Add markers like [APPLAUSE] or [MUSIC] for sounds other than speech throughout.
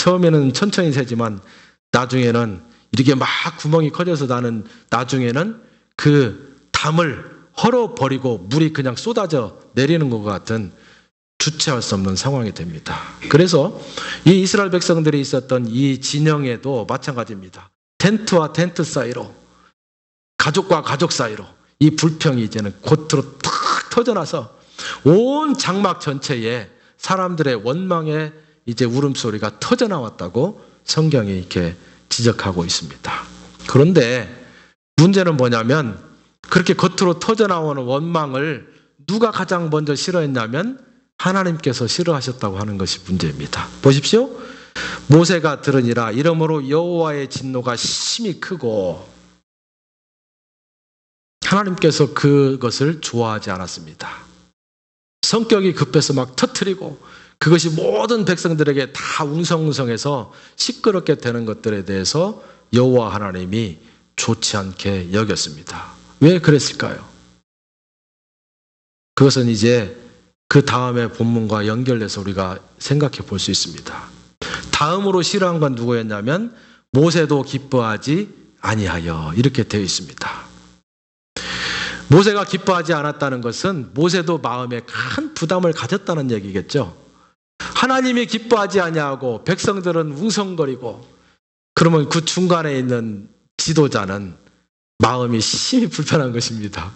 처음에는 천천히 새지만 나중에는 이렇게 막 구멍이 커져서 나는 나중에는 그 담을 헐어버리고 물이 그냥 쏟아져 내리는 것 같은 주체할 수 없는 상황이 됩니다. 그래서 이 이스라엘 백성들이 있었던 이 진영에도 마찬가지입니다. 텐트와 텐트 사이로 가족과 가족 사이로 이 불평이 이제는 곧으로 탁 터져나서 온 장막 전체에 사람들의 원망의 이제 울음소리가 터져 나왔다고 성경이 이렇게 지적하고 있습니다. 그런데 문제는 뭐냐면 그렇게 겉으로 터져 나오는 원망을 누가 가장 먼저 싫어했냐면 하나님께서 싫어하셨다고 하는 것이 문제입니다. 보십시오. 모세가 들으니라 이러므로 여호와의 진노가 심히 크고 하나님께서 그것을 좋아하지 않았습니다. 성격이 급해서 막 터트리고 그것이 모든 백성들에게 다 웅성웅성해서 시끄럽게 되는 것들에 대해서 여호와 하나님이 좋지 않게 여겼습니다. 왜 그랬을까요? 그것은 이제 그 다음의 본문과 연결돼서 우리가 생각해 볼 수 있습니다. 다음으로 싫어한 건 누구였냐면 모세도 기뻐하지 아니하여 이렇게 되어 있습니다. 모세가 기뻐하지 않았다는 것은 모세도 마음에 큰 부담을 가졌다는 얘기겠죠. 하나님이 기뻐하지 아니하고 백성들은 웅성거리고 그러면 그 중간에 있는 지도자는 마음이 심히 불편한 것입니다.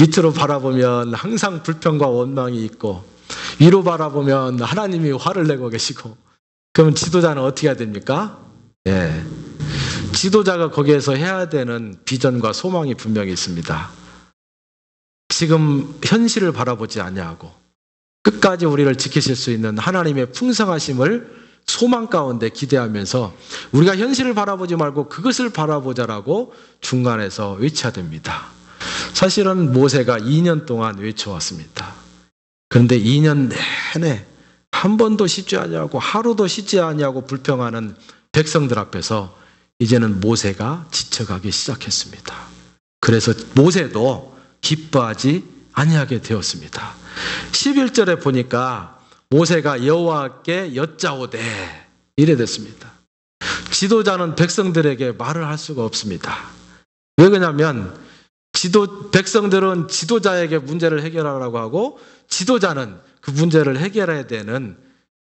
밑으로 바라보면 항상 불평과 원망이 있고 위로 바라보면 하나님이 화를 내고 계시고 그러면 지도자는 어떻게 해야 됩니까? 예. 지도자가 거기에서 해야 되는 비전과 소망이 분명히 있습니다. 지금 현실을 바라보지 아니하고 끝까지 우리를 지키실 수 있는 하나님의 풍성하심을 소망 가운데 기대하면서 우리가 현실을 바라보지 말고 그것을 바라보자라고 중간에서 외쳐야 됩니다. 사실은 모세가 2년 동안 외쳐왔습니다. 그런데 2년 내내 한 번도 쉬지 아니하고 하루도 쉬지 아니하고 불평하는 백성들 앞에서 이제는 모세가 지쳐가기 시작했습니다. 그래서 모세도 기뻐하지 아니하게 되었습니다. 11절에 보니까 모세가 여호와께 여짜오되 이래 됐습니다. 지도자는 백성들에게 말을 할 수가 없습니다. 왜 그러냐면 지도 백성들은 지도자에게 문제를 해결하라고 하고 지도자는 그 문제를 해결해야 되는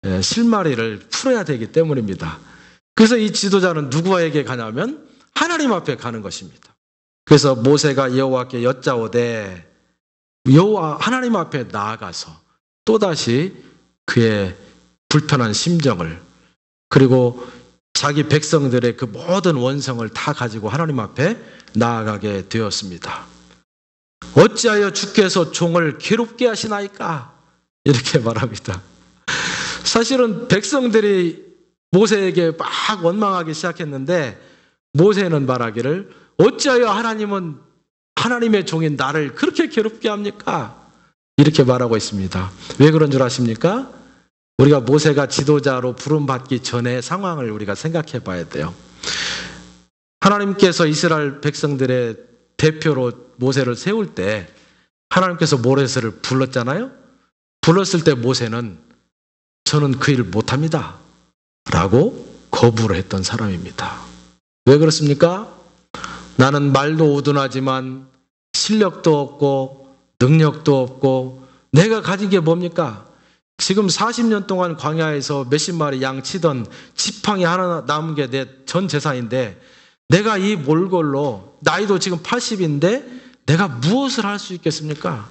예, 실마리를 풀어야 되기 때문입니다. 그래서 이 지도자는 누구에게 가냐면 하나님 앞에 가는 것입니다. 그래서 모세가 여호와께 여짜오되 여호와 하나님 앞에 나아가서 또다시 그의 불편한 심정을 그리고 자기 백성들의 그 모든 원성을 다 가지고 하나님 앞에 나아가게 되었습니다. 어찌하여 주께서 종을 괴롭게 하시나이까? 이렇게 말합니다. 사실은 백성들이 모세에게 막 원망하기 시작했는데 모세는 말하기를 어찌하여 하나님은 하나님의 종인 나를 그렇게 괴롭게 합니까? 이렇게 말하고 있습니다. 왜 그런 줄 아십니까? 우리가 모세가 지도자로 부름받기 전의 상황을 우리가 생각해 봐야 돼요. 하나님께서 이스라엘 백성들의 대표로 모세를 세울 때 하나님께서 모세를 불렀잖아요. 불렀을 때 모세는 저는 그 일을 못합니다. 라고 거부를 했던 사람입니다. 왜 그렇습니까? 나는 말도 우둔하지만 실력도 없고 능력도 없고 내가 가진 게 뭡니까? 지금 40년 동안 광야에서 몇십 마리 양 치던 지팡이 하나 남은 게 내 전 재산인데 내가 이 몰골로 나이도 지금 80인데 내가 무엇을 할 수 있겠습니까?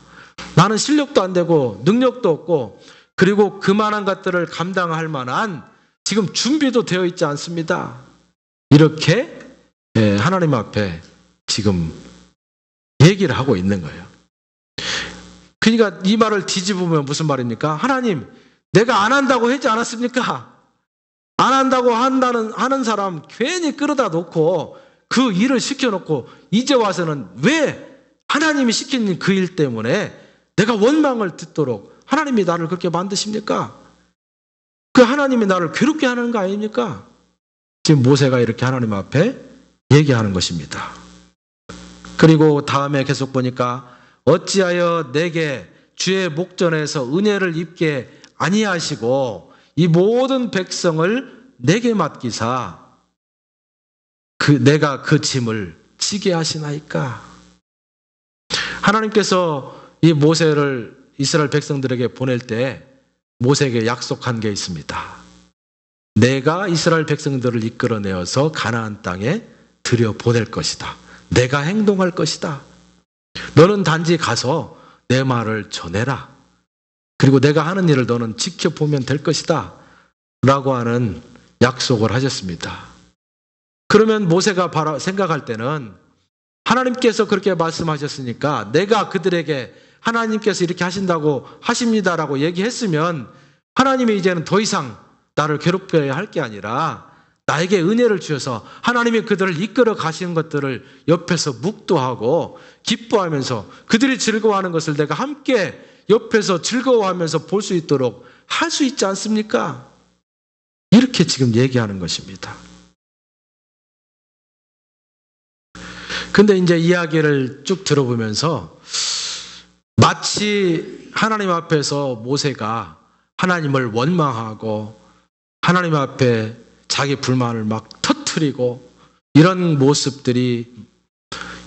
나는 실력도 안 되고 능력도 없고 그리고 그만한 것들을 감당할 만한 지금 준비도 되어 있지 않습니다. 이렇게 예, 하나님 앞에 지금 얘기를 하고 있는 거예요. 그러니까 이 말을 뒤집으면 무슨 말입니까? 하나님, 내가 안 한다고 하지 않았습니까? 안 한다고 한다는 하는 사람 괜히 끌어다 놓고 그 일을 시켜놓고 이제 와서는 왜 하나님이 시킨 그 일 때문에 내가 원망을 듣도록 하나님이 나를 그렇게 만드십니까? 그 하나님이 나를 괴롭게 하는 거 아닙니까? 지금 모세가 이렇게 하나님 앞에 얘기하는 것입니다. 그리고 다음에 계속 보니까 어찌하여 내게 주의 목전에서 은혜를 입게 아니하시고 이 모든 백성을 내게 맡기사 그 내가 그 짐을 지게 하시나이까 하나님께서 이 모세를 이스라엘 백성들에게 보낼 때 모세에게 약속한 게 있습니다. 내가 이스라엘 백성들을 이끌어내어서 가나안 땅에 들여 보낼 것이다. 내가 행동할 것이다. 너는 단지 가서 내 말을 전해라. 그리고 내가 하는 일을 너는 지켜보면 될 것이다. 라고 하는 약속을 하셨습니다. 그러면 모세가 바라, 생각할 때는 하나님께서 그렇게 말씀하셨으니까 내가 그들에게 하나님께서 이렇게 하신다고 하십니다라고 얘기했으면 하나님이 이제는 더 이상 나를 괴롭게 할게 아니라 나에게 은혜를 주셔서 하나님이 그들을 이끌어 가시는 것들을 옆에서 묵도하고 기뻐하면서 그들이 즐거워하는 것을 내가 함께 옆에서 즐거워하면서 볼 수 있도록 할 수 있지 않습니까? 이렇게 지금 얘기하는 것입니다. 근데 이제 이야기를 쭉 들어보면서 마치 하나님 앞에서 모세가 하나님을 원망하고 하나님 앞에 자기 불만을 막 터트리고 이런 모습들이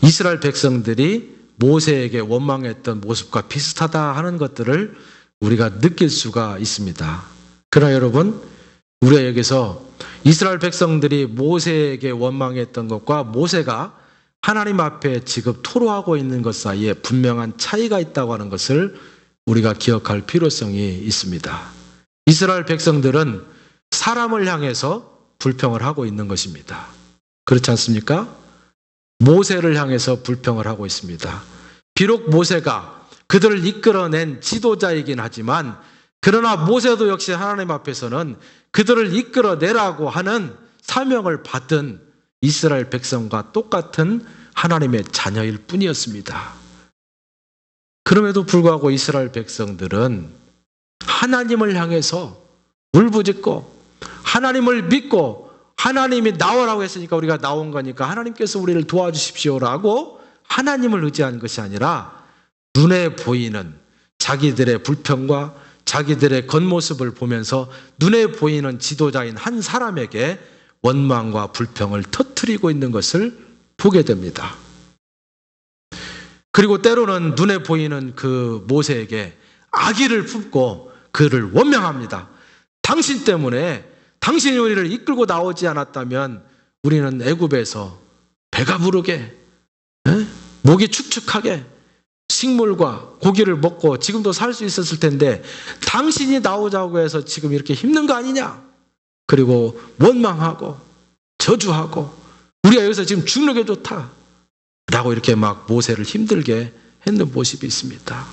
이스라엘 백성들이 모세에게 원망했던 모습과 비슷하다 하는 것들을 우리가 느낄 수가 있습니다. 그러나 여러분, 우리가 여기서 이스라엘 백성들이 모세에게 원망했던 것과 모세가 하나님 앞에 지금 토로하고 있는 것 사이에 분명한 차이가 있다고 하는 것을 우리가 기억할 필요성이 있습니다. 이스라엘 백성들은 사람을 향해서 불평을 하고 있는 것입니다. 그렇지 않습니까? 모세를 향해서 불평을 하고 있습니다. 비록 모세가 그들을 이끌어낸 지도자이긴 하지만 그러나 모세도 역시 하나님 앞에서는 그들을 이끌어내라고 하는 사명을 받은 이스라엘 백성과 똑같은 하나님의 자녀일 뿐이었습니다. 그럼에도 불구하고 이스라엘 백성들은 하나님을 향해서 울부짖고 하나님을 믿고 하나님이 나오라고 했으니까 우리가 나온 거니까 하나님께서 우리를 도와주십시오라고 하나님을 의지한 것이 아니라 눈에 보이는 자기들의 불평과 자기들의 겉모습을 보면서 눈에 보이는 지도자인 한 사람에게 원망과 불평을 터뜨리고 있는 것을 보게 됩니다. 그리고 때로는 눈에 보이는 그 모세에게 악의를 품고 그를 원명합니다. 당신 때문에 당신이 우리를 이끌고 나오지 않았다면 우리는 애굽에서 배가 부르게 에? 목이 축축하게 식물과 고기를 먹고 지금도 살 수 있었을 텐데 당신이 나오자고 해서 지금 이렇게 힘든 거 아니냐? 그리고 원망하고 저주하고 우리가 여기서 지금 죽는 게 좋다. 라고 이렇게 막 모세를 힘들게 했는 모습이 있습니다.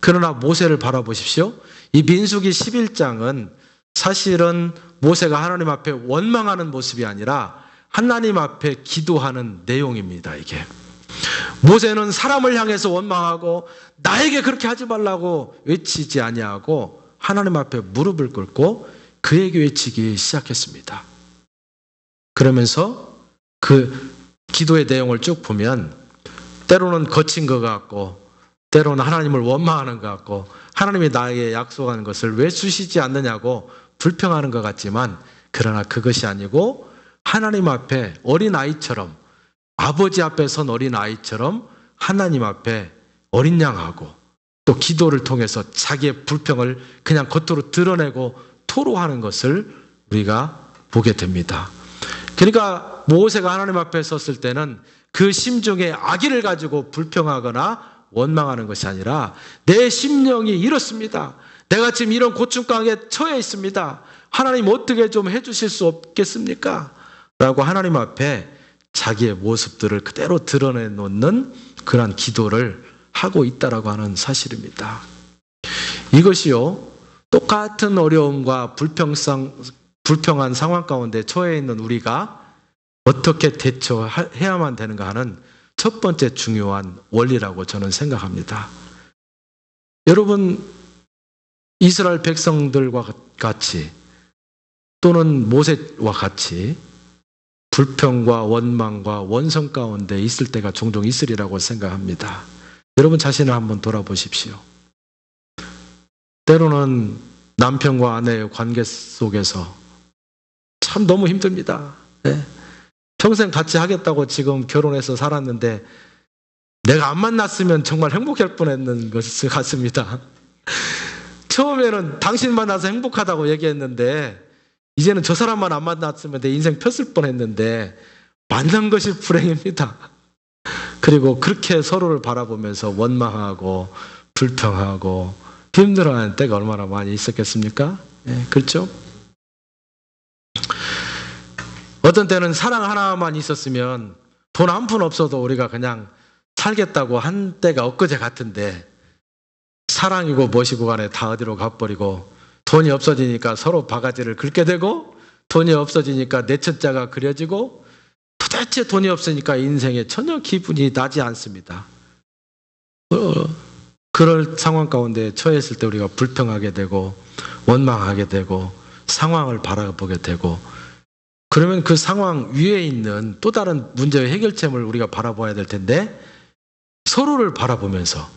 그러나 모세를 바라보십시오. 이 민수기 11장은 사실은 모세가 하나님 앞에 원망하는 모습이 아니라 하나님 앞에 기도하는 내용입니다, 이게. 모세는 사람을 향해서 원망하고 나에게 그렇게 하지 말라고 외치지 아니하고 하나님 앞에 무릎을 꿇고 그에게 외치기 시작했습니다. 그러면서 그 기도의 내용을 쭉 보면 때로는 거친 것 같고 때로는 하나님을 원망하는 것 같고 하나님이 나에게 약속하는 것을 왜 주시지 않느냐고 불평하는 것 같지만 그러나 그것이 아니고 하나님 앞에 어린 아이처럼 아버지 앞에 선 어린 아이처럼 하나님 앞에 어린 양하고 또 기도를 통해서 자기의 불평을 그냥 겉으로 드러내고 토로하는 것을 우리가 보게 됩니다. 그러니까 모세가 하나님 앞에 섰을 때는 그 심중에 악의를 가지고 불평하거나 원망하는 것이 아니라 내 심령이 이렇습니다. 내가 지금 이런 고충강에 처해 있습니다. 하나님 어떻게 좀 해주실 수 없겠습니까? 라고 하나님 앞에 자기의 모습들을 그대로 드러내놓는 그러한 기도를 하고 있다라고 하는 사실입니다. 이것이요, 똑같은 어려움과 불평상, 불평한 상황 가운데 처해 있는 우리가 어떻게 대처해야만 되는가 하는 첫 번째 중요한 원리라고 저는 생각합니다. 여러분, 이스라엘 백성들과 같이 또는 모세와 같이 불평과 원망과 원성 가운데 있을 때가 종종 있으리라고 생각합니다. 여러분 자신을 한번 돌아보십시오. 때로는 남편과 아내의 관계 속에서 참 너무 힘듭니다. 예. 평생 같이 하겠다고 지금 결혼해서 살았는데 내가 안 만났으면 정말 행복할 뻔했는 것 같습니다. [LAUGHS] 처음에는 당신 만나서 행복하다고 얘기했는데 이제는 저 사람만 안 만났으면 내 인생 폈을 뻔했는데 만난 것이 불행입니다. [LAUGHS] 그리고 그렇게 서로를 바라보면서 원망하고 불평하고 힘들어하는 때가 얼마나 많이 있었겠습니까? 예, 그렇죠? 어떤 때는 사랑 하나만 있었으면 돈 한 푼 없어도 우리가 그냥 살겠다고 한 때가 엊그제 같은데 사랑이고 뭐시고 간에 다 어디로 가버리고 돈이 없어지니까 서로 바가지를 긁게 되고 돈이 없어지니까 내천자가 그려지고 도대체 돈이 없으니까 인생에 전혀 기분이 나지 않습니다. 어, 그럴 상황 가운데 처했을 때 우리가 불평하게 되고 원망하게 되고 상황을 바라보게 되고 그러면 그 상황 위에 있는 또 다른 문제의 해결점을 우리가 바라봐야 될 텐데 서로를 바라보면서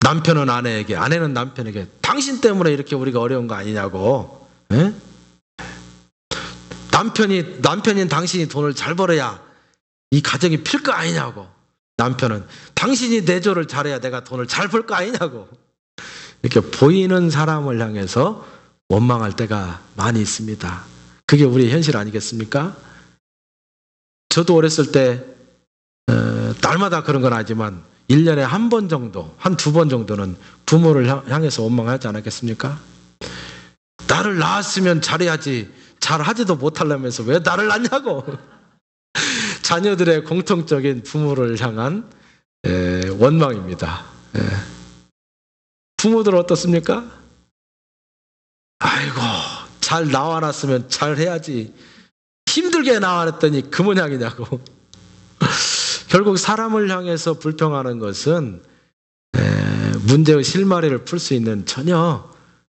남편은 아내에게 아내는 남편에게 당신 때문에 이렇게 우리가 어려운 거 아니냐고 예? 남편이 남편인 당신이 돈을 잘 벌어야 이 가정이 필 거 아니냐고 남편은 당신이 내조를 잘해야 내가 돈을 잘 벌 거 아니냐고 이렇게 보이는 사람을 향해서 원망할 때가 많이 있습니다. 그게 우리의 현실 아니겠습니까? 저도 어렸을 때 어, 날마다 그런 건 아니지만 1년에 한 번 정도, 한 두 번 정도는 부모를 향- 향해서 원망하지 않았겠습니까? 나를 낳았으면 잘해야지, 잘하지도 못하려면서 왜 나를 낳냐고. [LAUGHS] 자녀들의 공통적인 부모를 향한 에, 원망입니다. 예. 부모들은 어떻습니까? 아이고, 잘 나와놨으면 잘 해야지. 힘들게 나와놨더니 그 모양이냐고. [LAUGHS] 결국 사람을 향해서 불평하는 것은 에, 문제의 실마리를 풀 수 있는 전혀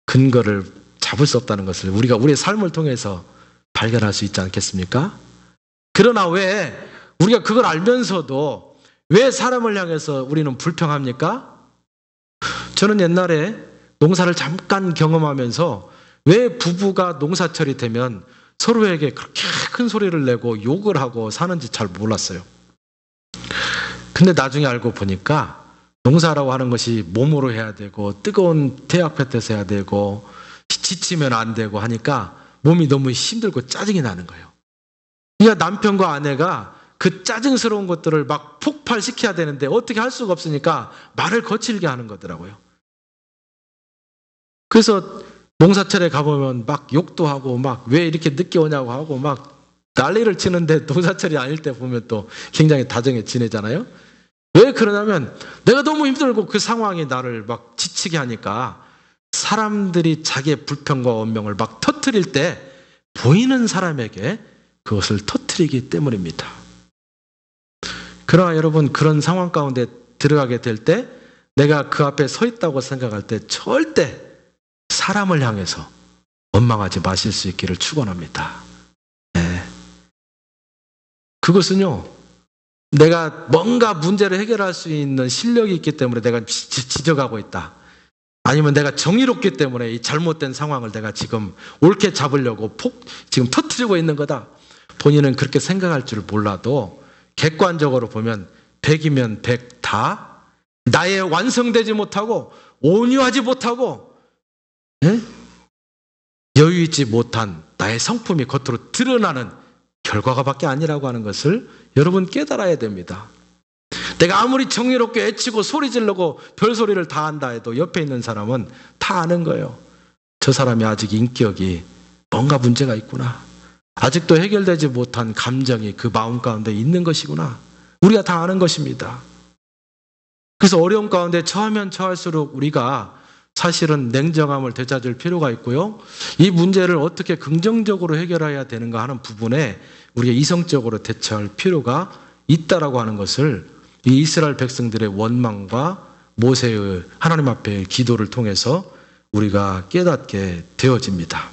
근거를 잡을 수 없다는 것을 우리가 우리의 삶을 통해서 발견할 수 있지 않겠습니까? 그러나 왜 우리가 그걸 알면서도 왜 사람을 향해서 우리는 불평합니까? 저는 옛날에 농사를 잠깐 경험하면서 왜 부부가 농사철이 되면 서로에게 그렇게 큰 소리를 내고 욕을 하고 사는지 잘 몰랐어요. 근데 나중에 알고 보니까 농사라고 하는 것이 몸으로 해야 되고 뜨거운 태양 볕에서 해야 되고 지치면 안 되고 하니까 몸이 너무 힘들고 짜증이 나는 거예요. 그러니까 남편과 아내가 그 짜증스러운 것들을 막 폭발시켜야 되는데 어떻게 할 수가 없으니까 말을 거칠게 하는 거더라고요. 그래서 농사철에 가보면 막 욕도 하고 막 왜 이렇게 늦게 오냐고 하고 막 난리를 치는데 [LAUGHS] 농사철이 아닐 때 보면 또 굉장히 다정해 지내잖아요. 왜 그러냐면 내가 너무 힘들고 그 상황이 나를 막 지치게 하니까 사람들이 자기의 불평과 원명을 막 터트릴 때 보이는 사람에게 그것을 터트리기 때문입니다. 그러나 여러분 그런 상황 가운데 들어가게 될 때 내가 그 앞에 서 있다고 생각할 때 절대 사람을 향해서 원망하지 마실 수 있기를 축원합니다. 네. 그것은요. 내가 뭔가 문제를 해결할 수 있는 실력이 있기 때문에 내가 지적하고 있다. 아니면 내가 정의롭기 때문에 이 잘못된 상황을 내가 지금 옳게 잡으려고 폭 지금 터트리고 있는 거다. 본인은 그렇게 생각할 줄 몰라도 객관적으로 보면 100이면 100 다 나의 완성되지 못하고 온유하지 못하고 예? 여유 있지 못한 나의 성품이 겉으로 드러나는 결과가밖에 아니라고 하는 것을 여러분 깨달아야 됩니다. 내가 아무리 정의롭게 애치고 소리 지르고 별소리를 다 한다 해도 옆에 있는 사람은 다 아는 거예요. 저 사람이 아직 인격이 뭔가 문제가 있구나. 아직도 해결되지 못한 감정이 그 마음 가운데 있는 것이구나. 우리가 다 아는 것입니다. 그래서 어려움 가운데 처하면 처할수록 우리가 사실은 냉정함을 되찾을 필요가 있고요. 이 문제를 어떻게 긍정적으로 해결해야 되는가 하는 부분에 우리가 이성적으로 대처할 필요가 있다라고 하는 것을 이 이스라엘 백성들의 원망과 모세의 하나님 앞에 기도를 통해서 우리가 깨닫게 되어집니다.